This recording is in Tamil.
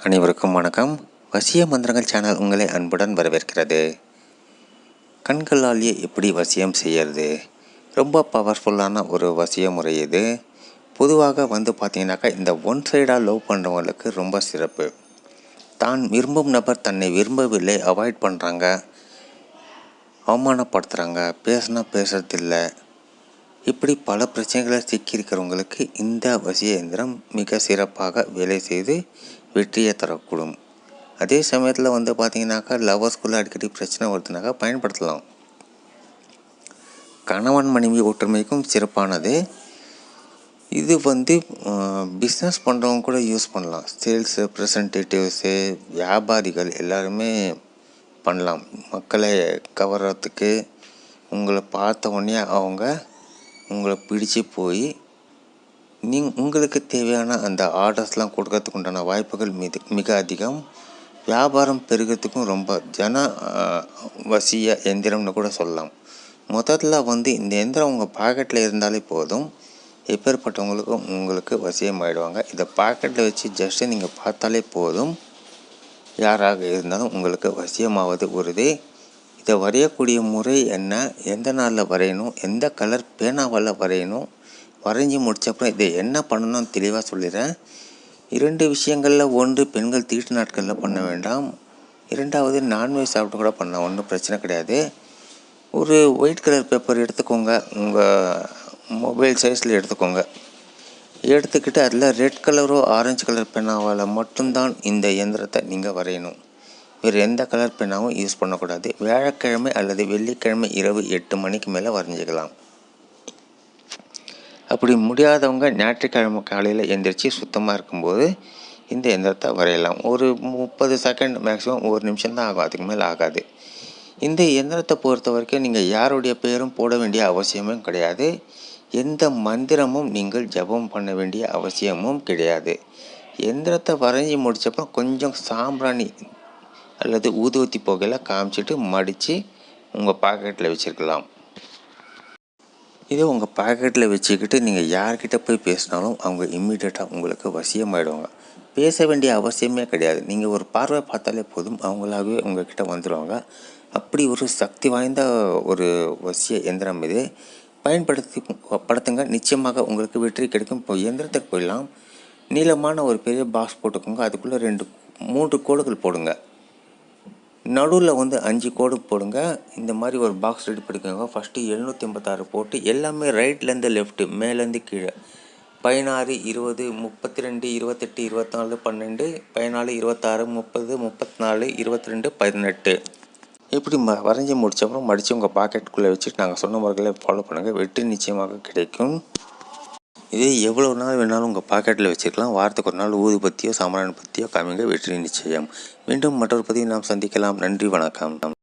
அனைவருக்கும் வணக்கம். வசிய மந்திரங்கள் சேனல் உங்களை அன்புடன் வரவேற்கிறது. கண்களாலேயே எப்படி வசியம் செய்யறது? ரொம்ப பவர்ஃபுல்லான ஒரு வசிய முறை இது. பொதுவாக வந்து பார்த்திங்கனாக்கா இந்த ஒன் சைடாக லவ் பண்ணுறவங்களுக்கு ரொம்ப சிறப்பு. தான் விரும்பும் நபர் தன்னை விரும்பவில்லை அவாய்ட் பண்ணுறாங்க அவமானப்படுத்துகிறாங்க பேசுனா பேசுறதில்ல இப்படி பல பிரச்சனைகளை சிக்கியிருக்கிறவங்களுக்கு இந்த வசிய இயந்திரம் மிக சிறப்பாக வேலை செய்து வெற்றியை தரக்கூடும். அதே சமயத்தில் வந்து பார்த்தீங்கன்னாக்கா லவர்ஸ்குள்ளே அடிக்கடி பிரச்சனை வருதுனாக்கா பயன்படுத்தலாம். கணவன் மனைவி ஒற்றுமைக்கும் சிறப்பானது. இது வந்து பிஸ்னஸ் பண்ணுறவங்க கூட யூஸ் பண்ணலாம். சேல்ஸ் ரெப்ரசன்டேட்டிவ்ஸு வியாபாரிகள் எல்லாருமே பண்ணலாம். மக்களை கவர்றதுக்கு உங்களை பார்த்த உடனே அவங்க உங்களை பிடிச்சு போய் நீ உங்களுக்கு தேவையான அந்த ஆர்டர்ஸ்லாம் கொடுக்கறதுக்கு உண்டான வாய்ப்புகள் மிக மிக அதிகம். வியாபாரம் பெருகிறதுக்கும் ரொம்ப ஜன வசிய எந்திரம்னு கூட சொல்லலாம். முதல்ல வந்து இந்த எந்திரம் உங்கள் பாக்கெட்டில் இருந்தாலே போதும். எப்பேற்பட்டவங்களுக்கும் உங்களுக்கு வசியமாயிடுவாங்க. இதை பாக்கெட்டில் வச்சு ஜஸ்ட்டு நீங்கள் பார்த்தாலே போதும். யாராக இருந்தாலும் உங்களுக்கு வசியமாவது உறுதி. இதை வரையக்கூடிய முறை என்ன? எந்த நாளில் வரையணும்? எந்த கலர் பேனாவால் வரையணும்? வரைஞ்சி முடிச்சப்பறம் இதை என்ன பண்ணணும்னு தெளிவாக சொல்லிடுறேன். இரண்டு விஷயங்களில் ஒன்று பெண்கள் தீட்டு நாட்களில் பண்ண வேண்டாம். இரண்டாவது நான்வெஜ் சாப்பிட்டு கூட பண்ணலாம். ஒன்றும் பிரச்சனை கிடையாது. ஒரு ஒயிட் கலர் பேப்பர் எடுத்துக்கோங்க. உங்கள் மொபைல் சைஸில் எடுத்துக்கோங்க. எடுத்துக்கிட்டு அதில் ரெட் கலரோ ஆரஞ்சு கலர் பெண்ணாவால் மட்டும்தான் இந்த இயந்திரத்தை நீங்கள் வரையணும். வேறு எந்த கலர் பெண்ணாகவும் யூஸ் பண்ணக்கூடாது. வியாழக்கிழமை அல்லது வெள்ளிக்கிழமை இரவு எட்டு மணிக்கு மேலே வரைஞ்சிக்கலாம். அப்படி முடியாதவங்க ஞாயிற்றுக்கிழமை காலையில் எந்திரிச்சு சுத்தமாக இருக்கும்போது இந்த எந்திரத்தை வரையலாம். ஒரு முப்பது செகண்ட் மேக்ஸிமம் ஒரு நிமிஷம் தான் ஆகும். அதுக்கு மேலே ஆகாது. இந்த எந்திரத்தை பொறுத்த வரைக்கும் நீங்கள் யாருடைய பெயரும் போட வேண்டிய அவசியமும் கிடையாது. எந்த மந்திரமும் நீங்கள் ஜெபம் பண்ண வேண்டிய அவசியமும் கிடையாது. எந்திரத்தை வரைஞ்சி முடித்தப்போ கொஞ்சம் சாம்பிராணி அல்லது ஊதுவத்தி புகையில காமிச்சிட்டு மடித்து உங்கள் பாக்கெட்டில் வச்சுருக்கலாம். இதே உங்கள் பாக்கெட்டில் வச்சுக்கிட்டு நீங்கள் யார்கிட்ட போய் பேசினாலும் அவங்க இம்மீடியட்டாக உங்களுக்கு வசியமாயிடுவாங்க. பேச வேண்டிய அவசியமே கிடையாது. நீங்கள் ஒரு பார்வை பார்த்தாலே போதும். அவங்களாகவே உங்ககிட்ட வந்துடுவாங்க அப்படி ஒரு சக்தி வாய்ந்த ஒரு வசிய எந்திரம் இது. பயன்படுத்தி படுத்துங்க. நிச்சயமாக உங்களுக்கு வெற்றி கிடைக்கும். இப்போ இயந்திரத்துக்கு போயிடலாம். நீளமான ஒரு பெரிய பாக்ஸ் போட்டுக்கோங்க. அதுக்குள்ளே ரெண்டு மூன்று கோடுகள் போடுங்க. நடுவில் வந்து அஞ்சு கோடு போடுங்க. இந்த மாதிரி ஒரு பாக்ஸ் ரெடி பண்ணிக்கோங்க. ஃபஸ்ட்டு எழுநூற்றி ஐம்பத்தாறு போட்டு எல்லாமே ரைட்லேருந்து லெஃப்ட்டு மேலேருந்து கீழே. பதினாறு இருபது முப்பத்தி ரெண்டு இருபத்தெட்டு இருபத்தாலு பன்னெண்டு பதினாலு இருபத்தாறு முப்பது முப்பத்தி நாலு இருபத்தி ரெண்டு பதினெட்டு. இப்படி ம வரைஞ்சி முடிச்சப்பறம் மடித்து உங்கள் பாக்கெட்டுக்குள்ளே வச்சுட்டு நாங்கள் சொன்ன முறைகளை ஃபாலோ பண்ணுங்கள் வெற்றி நிச்சயமாக கிடைக்கும். இதே எவ்வளோ நாள் வேணாலும் உங்கள் பாக்கெட்டில் வச்சுருக்கலாம் வாரத்துக்கு ஒரு நாள் ஊதுபத்தியோ சாம்பிராணி பற்றியோ காமிங்க வெற்றி நிச்சயம். மீண்டும் மற்றொரு பதிவு நாம் சந்திக்கலாம். நன்றி வணக்கம்.